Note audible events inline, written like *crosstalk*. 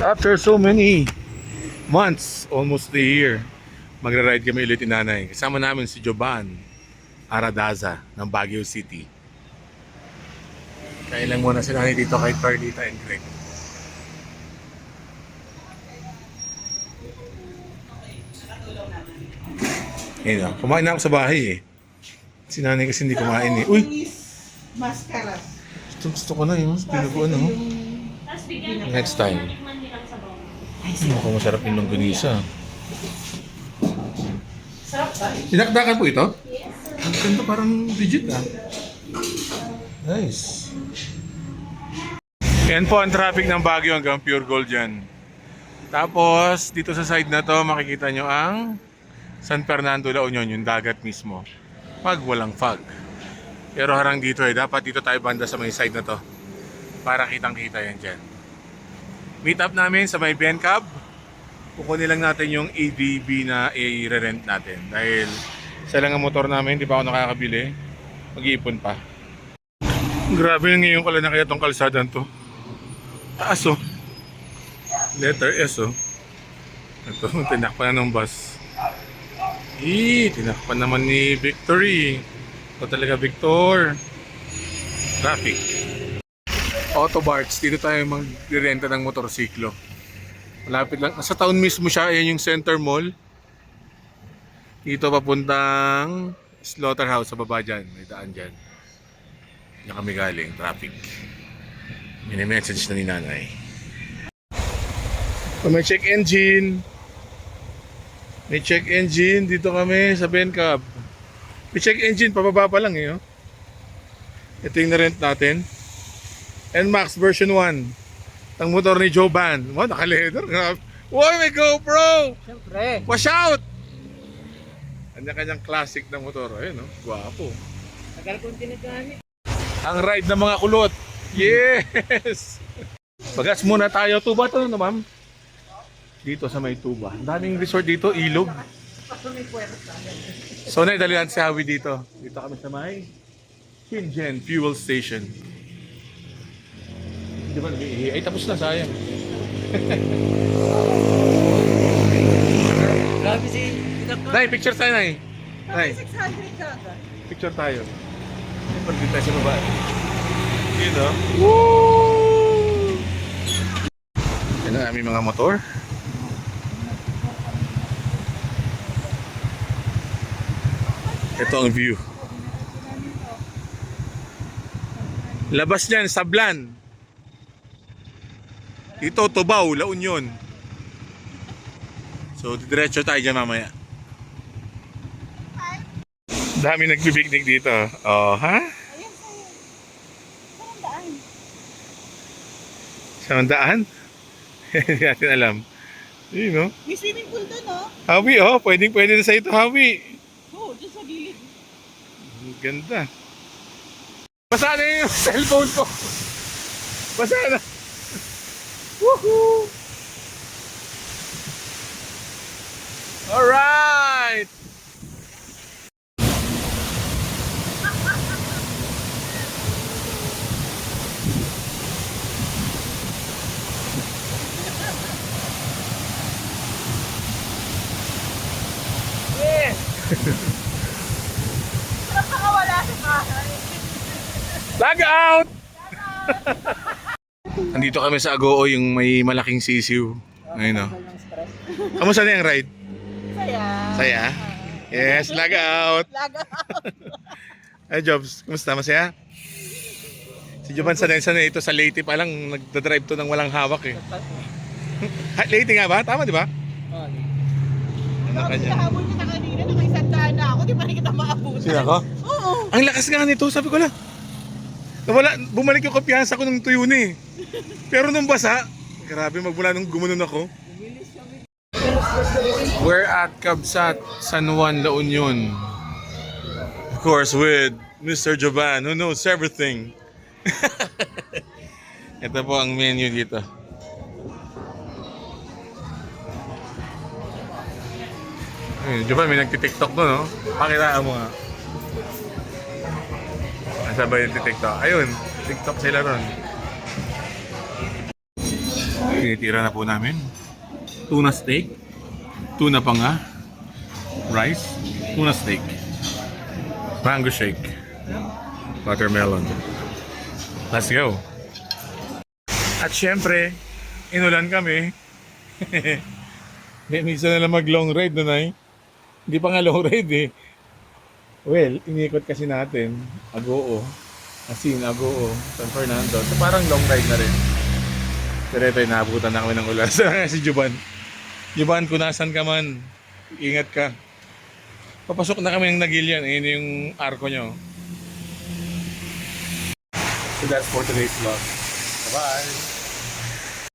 After so many months, almost a year, magra-ride kami ulit ni nanay. Kasama namin si Joban Aradaza ng Baguio City. Kaya lang muna si nanay dito kay Carlita and Greg. Ayun na, kumain na ako sa bahay eh. Si nanay kasi hindi kumain eh. Uy, Mascara. gusto, gusto ko na yun. Pinuguan no? Tapos bigyan Next time. Sabaw. Mukhang masarap yung longganisa. Sarap ba? Dinakdakan po ito? Yes, sir. Ang ganda parang legit ah. Nice. Yan po ang traffic ng Baguio hanggang Pure Gold yan. Tapos, dito sa side na to, makikita nyo ang San Fernando La Union, yung dagat mismo. Pag walang fog. Pero harang dito eh, dapat dito tayo banda sa may side na to. Para kitang kita yan dyan. Meet up namin sa may Bencab. Kukunin lang natin yung ADB na i-rent natin. Dahil isa lang ang motor namin, di pa ako nakakabili. Mag-iipon pa. Grabe na ngayon ko lang na kaya tong kalsadan to. Taas oh. Letter S oh. Ito, *laughs* tinakpan na ng bus. Eh, tinakpan naman ni Victory. Ito talaga Victor. Traffic. Auto Barts, dito tayo mag-renta ng motorsiklo. Malapit lang. Sa town mismo siya, ayan yung center mall. Dito papuntang slaughterhouse sa baba dyan. May daan dyan. Diyan kami galing, traffic. Mini-message na ni nanay. Oh, may check engine. May check engine. Dito kami sa Bencab. May check engine, pababa pa lang eh. Oh. Ito yung na-rent natin. NMAX version 1. Ang motor ni Joe Ban. Wow, naka-leather. Wow, may GoPro! Siyempre. Watch out! Kanya-kanyang classic na motor. Ayun, no? Gwapo. Tagal kong tinagamit. Ang ride ng mga kulot. Yes! *laughs* Bagas muna tayo. Tuba to na, ma'am. Dito sa may tuba. Ang daming resort dito, ilog. So, naidalihan si Hawi dito. Dito kami sa may Kinjen Fuel Station. Di ba Ay, tapos na, sayang. Grabe si Pinaka. Nay, picture tayo, Nay. Nay, 600 kaga. picture tayo. Siyempre, dito tayo sa baba. Yun, no? Woo! Yan ang aming mga motor. Ito ang view. Labas niyan, Sablan. Ito, Tubao, La Union. So, diretso tayo dyan mamaya. Dami nagpipiknik dito. Oh, ha? Sa daan? *laughs* Hindi natin alam. Yun, no? May swimming pool doon, no? Hawi, oh. Pwedeng pwede na sa ito, Hawi. Oo, dyan sa gilid. Ang ganda. Basa na yung *laughs* cellphone ko. Basa na. Woohoo! Alright! Nakakawala sa bahay. Log out! *laughs* Nandito kami sa Agoo, yung may malaking sisiw. Ayun, no? Kamusta na yung ride? Saya. Saya? Yes, log out! Laga. *laughs* Ay, Jobs, kumusta? Masaya? Si Jovan sanay sanay ito sa Leyte pa lang nagda-drive to ng walang hawak eh. *laughs* Ha, Leyte nga ba? Tama di ba? Ano Grabe, kanya? kahabol kita kanina. Nakaisandaan na ako. Di pa rin kita maabutan. Sino ako? Oo. Ang lakas nga nito, sabi ko lang. Nawala, bumalik yung kumpiyansa ko nung tuyo na eh. Pero nung basa, grabe magmula nung gumanon ako. We're at Kabsat, San Juan, La Union. Of course, with Mr. Jovan, who knows everything. *laughs* Ito po ang menu dito. Ayun, Jovan, may nagtitiktok doon, no? Pakitaan mo nga. Nasa ba yung TikTok? Ayun, TikTok sila ron. Tinitira na po namin. Tuna steak. Tuna pa nga. Rice. Tuna steak. Mango shake. Watermelon. Let's go. At syempre, inulan kami. *laughs* May minsan na lang mag long ride na Hindi pa nga long ride eh. Well, inikot kasi natin. Agoo. Asin, Agoo, San Fernando. So parang long ride na rin. Ito, naabutan na kami ng ulan. *laughs* Sa si Juban. Juban, kung nasan ka man, ingat ka. Papasok na kami ng Nagilian. Ayun yung arko nyo. So that's for today's vlog. Bye-bye!